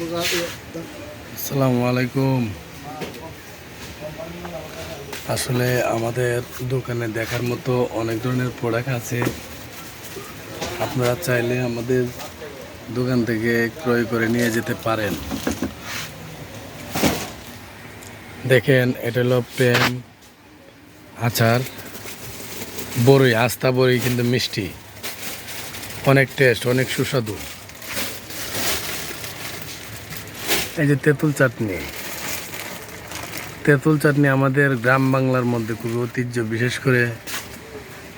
আসসালামু আলাইকুম আসলে আমাদের দোকানে দেখার মতো অনেক ধরনের প্রোডাক্ট আছে। আপনারা চাইলে আমাদের দোকান থেকে ক্রয় করে নিয়ে যেতে পারেন। দেখেন, এটা হলো প্রেম আচার, বড়ই, আস্তা বড়ই কিন্তু মিষ্টি। অনেক টেস্ট অনেক সুস্বাদু। এই যে তেঁতুল চাটনি। তেঁতুল চাটনি আমাদের গ্রাম বাংলার মধ্যে খুবই ঐতিহ্য, বিশেষ করে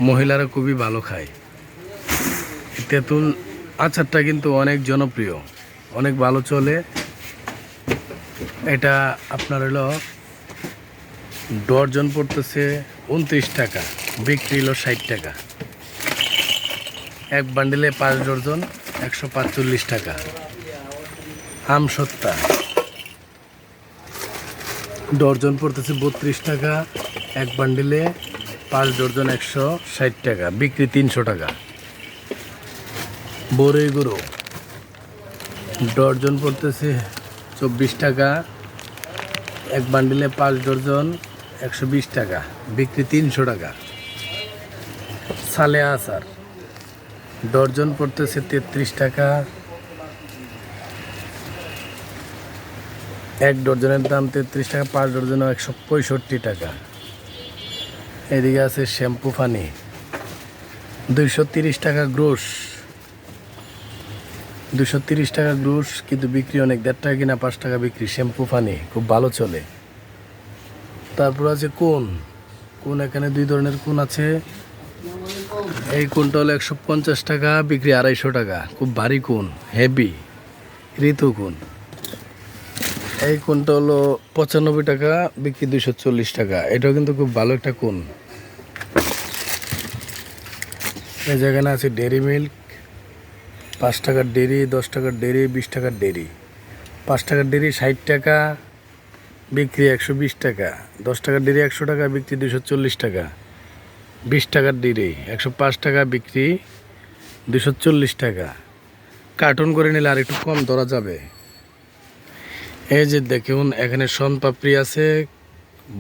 মহিলারা খুবই ভালো খায়। তেঁতুল আচারটা কিন্তু অনেক জনপ্রিয়, অনেক ভালো চলে। এটা আপনার হলো ডর্জন পড়তেছে উনত্রিশ টাকা, বিক্রি হলো ষাট টাকা। এক বান্ডিলে পাঁচ ডর্জন, একশো পাঁচচল্লিশ টাকা। আম সত্তা। ডর্জন পড়তেছে বত্রিশ টাকা, এক বান্ডিলে পাঁচ ডর্জন একশো ষাট টাকা, বিক্রি তিনশো টাকা। বরই গুঁড়ো ডর্জন পড়তেছে চব্বিশ টাকা, এক বান্ডিলে পাঁচ ডর্জন একশো বিশ টাকা, বিক্রি তিনশো টাকা। সালে আচার ডর্জন পড়তেছে তেত্রিশ টাকা এক ডজনের দাম তেত্রিশ টাকা, পাঁচ ডজনও একশো পঁয়ষট্টি টাকা। এদিকে আছে শ্যাম্পু ফানি দুইশো তিরিশ টাকা গ্রোস। দুশো তিরিশ টাকা গ্রোস, কিন্তু বিক্রি অনেক। দেড় টাকা কিনা, পাঁচ টাকা বিক্রি। শ্যাম্পু ফানি খুব ভালো চলে। তারপর আছে কোন। কোন এখানে দুই ধরনের কোন আছে? এই কোনটা হলো একশো পঞ্চাশ টাকা, বিক্রি আড়াইশো টাকা। খুব ভারী কোন, হেভি। ঋতু কোন? এই কোনটা হলো পঁচানব্বই টাকা, বিক্রি দুশো চল্লিশ টাকা। এটাও কিন্তু খুব ভালো একটা কোন। এই যেখানে আছে ডেরি মিল্ক, পাঁচ টাকার ডেরি, দশ টাকার ডেরি, বিশ টাকার ডেরি। পাঁচ টাকার ডেরি ষাট টাকা, বিক্রি একশো বিশ টাকা। দশ টাকার ডেরি একশো টাকা, বিক্রি দুশো চল্লিশ টাকা। বিশ টাকার ডেরি একশো পাঁচ টাকা, বিক্রি দুশো চল্লিশ টাকা। কার্টুন করে নিলে আর একটু কম ধরা যাবে। এই যে দেখুন, এখানে শন পাপড়ি আছে,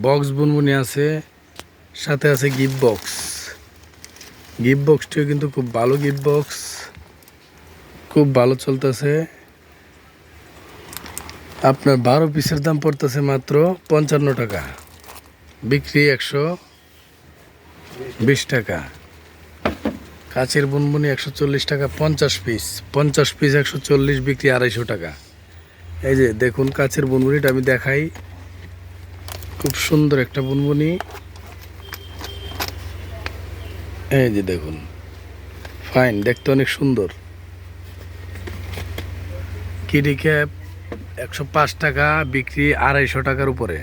বক্স বুনবুনি আছে, সাথে আছে গিফট বক্স। গিফট বক্সটিও কিন্তু খুব ভালো গিফট বক্স, খুব ভালো চলতেছে। আপনার বারো পিসের দাম পড়তেছে মাত্র পঞ্চান্ন টাকা, বিক্রি একশো বিশ টাকা। কাচের বুনবুনি একশো চল্লিশ টাকা, পঞ্চাশ পিস পঞ্চাশ পিস একশো চল্লিশ, বিক্রি আড়াইশো টাকা। এই যে দেখুন, কাছের বুনবুনিটা আমি দেখাই। খুব সুন্দর একটা বুনবুনি এই যে দেখুন ফাইন দেখতে অনেক সুন্দর। কিডি ক্যাপ একশো পাঁচ টাকা, বিক্রি আড়াইশো টাকার উপরে।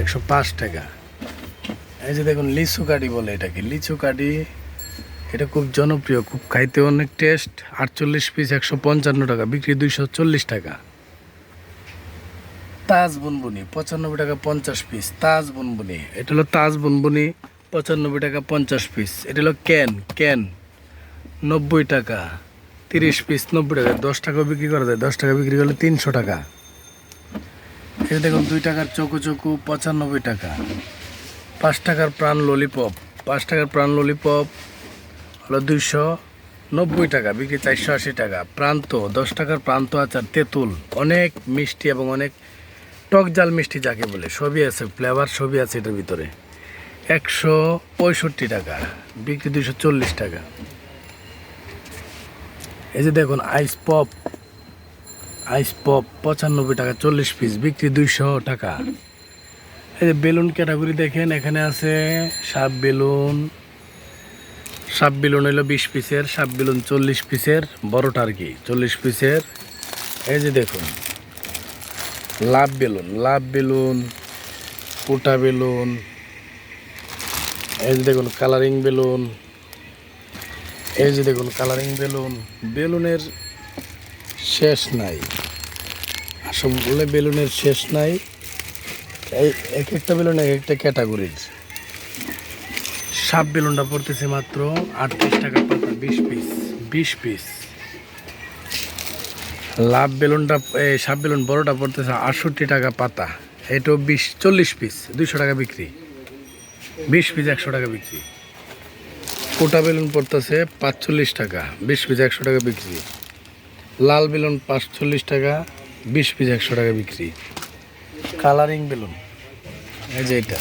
একশো পাঁচ টাকা। এই যে দেখুন, লিচু কাঠি বলে এটাকে। লিচু কাঠি এটা খুব জনপ্রিয়, খুব খাইতে অনেক টেস্ট আটচল্লিশ পিস একশো পঞ্চান্ন টাকা, বিক্রি দুইশো চল্লিশ টাকা। তাজ বুনবুনি, পঁচানব্বই টাকা পঞ্চাশ পিস তাজ বুনবুনি। এটা হলো তাজ বুনবুনি, পঁচানব্বই টাকা পঞ্চাশ পিস এটা হলো ক্যান ক্যান নব্বই টাকা, তিরিশ পিস নব্বই টাকা, দশ টাকাও বিক্রি করা যায়, দশ টাকা বিক্রি করলে তিনশো টাকা। এটা দেখুন, দুই টাকার চকু চকু, পঁচানব্বই টাকা। পাঁচ টাকার প্রাণ ললিপপ পাঁচ টাকার প্রাণ ললিপপ হলো দুইশো নব্বই টাকা, বিক্রি চারশো আশি টাকা। প্রান্ত, দশ টাকার প্রান্ত আচার তেঁতুল। অনেক মিষ্টি এবং অনেক টক জাল মিষ্টি যাকে বলে, সবই আছে, ফ্লেভার সবই আছে এটার ভিতরে। একশো পঁয়ষট্টি টাকা, বিক্রি দুইশো চল্লিশ টাকা। এই যে দেখুন, আইস পপ আইস পপ পঁচানব্বই টাকা চল্লিশ পিস, বিক্রি দুইশো টাকা। এই যে বেলুন ক্যাটাগরি দেখেন, এখানে আছে সাপ বেলুন সাপ বেলুন হইল বিশ পিসের সাপ বেলুন চল্লিশ পিসের বড়টা আর কি চল্লিশ পিসের। এই যে দেখুন, লাভ বেলুন লাভ বেলুন, কোটা বেলুন, এই যে দেখুন কালারিং বেলুন, এই যে দেখুন কালারিং বেলুন, বেলুনের শেষ নাই। আসলে বেলুনের শেষ নাই। এই এক একটা বেলুন এক একটা ক্যাটাগরির। সাপ বেলুনটা পড়তেছে মাত্র আটত্রিশ টাকা পাতা, বিশ পিস বিশ পিস লাভ বেলুনটা সাপ বেলুন বড়টা পড়তেছে আটষট্টি টাকা পাতা, এটাও বিশ, চল্লিশ পিস দুইশো টাকা বিক্রি। বিশ পিস একশো টাকা বিক্রি। কোটা বেলুন পড়তেছে পাঁচচল্লিশ টাকা, বিশ পিস একশো টাকা বিক্রি। লাল বেলুন পাঁচচল্লিশ টাকা, বিশ পিস একশো টাকা বিক্রি। কালারিং বেলুন, এই যে এটা।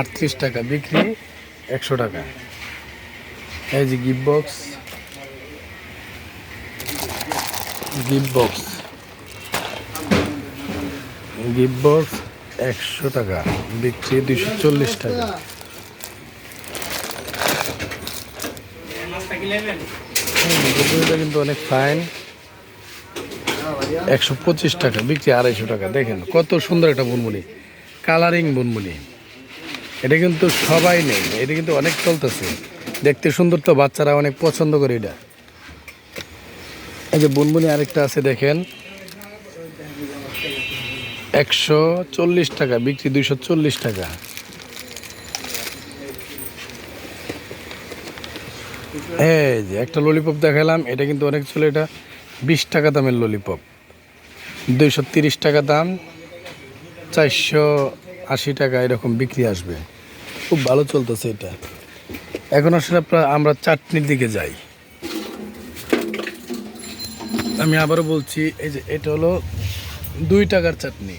আটত্রিশ টাকা বিক্রি, একশো টাকা। এই যে gift box gift box gift box একশো টাকা, বিক্রি দুশো চল্লিশ টাকা। কিন্তু অনেক ফাইন একশো পঁচিশ টাকা, বিক্রি আড়াইশো টাকা। দেখেন কত সুন্দর একটা বুনবুনি। কালারিং বুনবুনি। এটা কিন্তু সবাই নেই এটা কিন্তু অনেক চলতেছে। দেখতে সুন্দর তো, বাচ্চারা অনেক পছন্দ করে এটা। এই যে বুনবুনি আরেকটা আছে, দেখেন। একশো চল্লিশ টাকা, বিক্রি দুইশো চল্লিশ টাকা। এই যে একটা ললিপপ দেখালাম, এটা কিন্তু অনেক ছিল, এটা বিশ টাকা দামের ললিপপ দুইশো তিরিশ টাকা দাম, চারশো আশি টাকা এরকম বিক্রি আসবে। খুব ভালো চলতেছে এটা। এখন আসলে আপনার, আমরা চাটনির দিকে যাই। আমি আবারও বলছি, এই যে এটা হলো দুই টাকার চাটনি।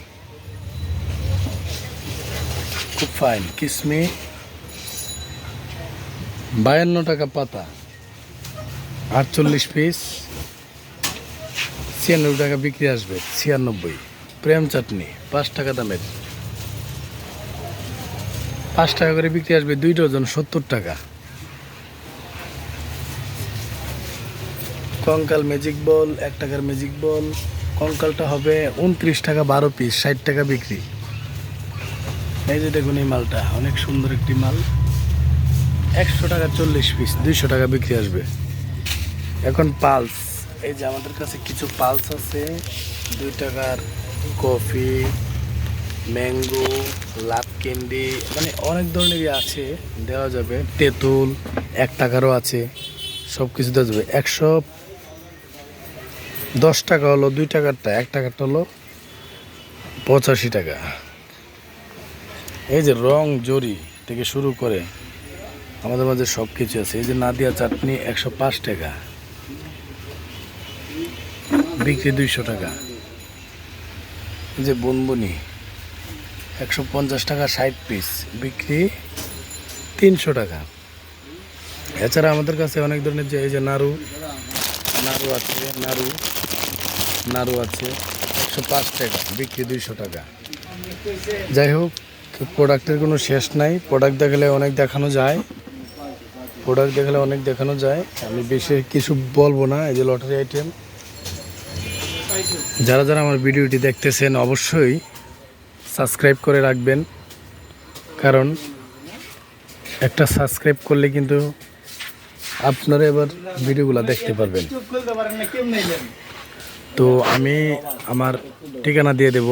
খুব ফাইন, কিসমি। বায়ান্ন টাকা পাতা, আটচল্লিশ পিস। ছিয়ানব্বই টাকা বিক্রি আসবে, ছিয়ানব্বই। প্রেম চাটনি, পাঁচ টাকা দামের। পাঁচ টাকা করে বিক্রি আসবে দুই ডজন সত্তর টাকা। কঙ্কাল ম্যাজিক বল এক টাকার ম্যাজিক বল কঙ্কালটা হবে উনত্রিশ টাকা বারো পিস ষাট টাকা বিক্রি। এই যে দেখুন এই মালটা, অনেক সুন্দর একটি মাল। একশো টাকা চল্লিশ পিস দুইশো টাকা বিক্রি আসবে। এখন পালস, এই যে আমাদের কাছে কিছু পালস আছে, দুই টাকার কফি ম্যাঙ্গো লাভ ক্যান্ডি মানে অনেক ধরনেরই আছে, দেওয়া যাবে। তেঁতুল, এক টাকারও আছে সব কিছু দেওয়া যাবে। একশো দশ টাকা হলো দুই টাকারটা, এক টাকারটা হলো পঁচাশি টাকা। এই যে রং জরি থেকে শুরু করে আমাদের মাঝে সব কিছু আছে। এই যে নাদিয়া চাটনি একশো পাঁচ টাকা, বিক্রি দুইশো টাকা। এই যে বনবনি একশো পঞ্চাশ টাকা ষাট পিস বিক্রি তিনশো টাকা। এছাড়া আমাদের কাছে অনেক ধরনের যে এই যে নাড়ু নাড়ু আছে, নাড়ু নাড়ু আছে, একশো পাঁচ টাকা, বিক্রি দুইশো টাকা। যাই হোক প্রোডাক্টের কোনো শেষ নাই। প্রোডাক্ট দেখালে অনেক দেখানো যায়। প্রোডাক্ট দেখালে অনেক দেখানো যায়। আমি বেশি কিছু বলব না, এই যে লটারি আইটেম যারা যারা আমার ভিডিওটি দেখতেছেন, অবশ্যই সাবস্ক্রাইব করে রাখবেন। কারণ একটা সাবস্ক্রাইব করলে কিন্তু আপনারা এবার ভিডিওগুলো দেখতে পারবেন। তো আমি আমার ঠিকানা দিয়ে দেব।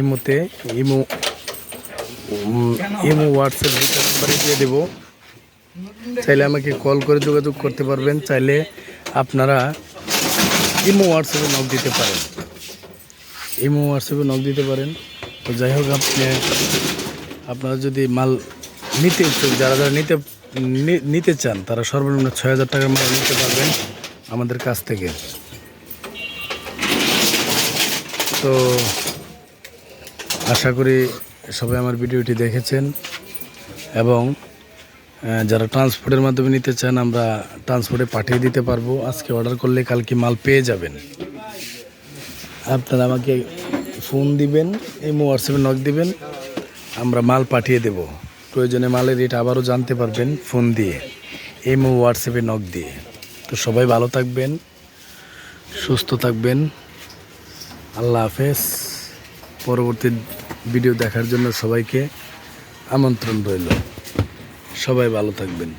ইমোতে ইমো ইমো হোয়াটসঅ্যাপ নাম্বারে দিয়ে দেবো। চাইলে আমাকে কল করে যোগাযোগ করতে পারবেন। চাইলে আপনারা ইমো হোয়াটসঅ্যাপে নক দিতে পারেন। ইমো হোয়াটসঅ্যাপে নক দিতে পারেন। তো যাই হোক, আপনি, আপনারা যদি মাল নিতে ইচ্ছুক, যারা যারা নিতে নিতে চান, তারা সর্বনিম্ন ছয় হাজার টাকার মাল নিতে পারবেন আমাদের কাছ থেকে। তো আশা করি সবাই আমার ভিডিওটি দেখেছেন এবং যারা ট্রান্সপোর্টের মাধ্যমে নিতে চান, আমরা ট্রান্সপোর্টে পাঠিয়ে দিতে পারব। আজকে অর্ডার করলে কালকে মাল পেয়ে যাবেন। আপনারা আমাকে ফোন দিবেন, এই হোয়াটসঅ্যাপে নক দিবেন, আমরা মাল পাঠিয়ে দেব। প্রয়োজনে মালের রেট আবারও জানতে পারবেন ফোন দিয়ে, এই হোয়াটসঅ্যাপে নক দিয়ে। তো সবাই ভালো থাকবেন, সুস্থ থাকবেন। আল্লাহ হাফেজ। পরবর্তী ভিডিও দেখার জন্য সবাইকে আমন্ত্রণ রইল। সবাই ভালো থাকবেন।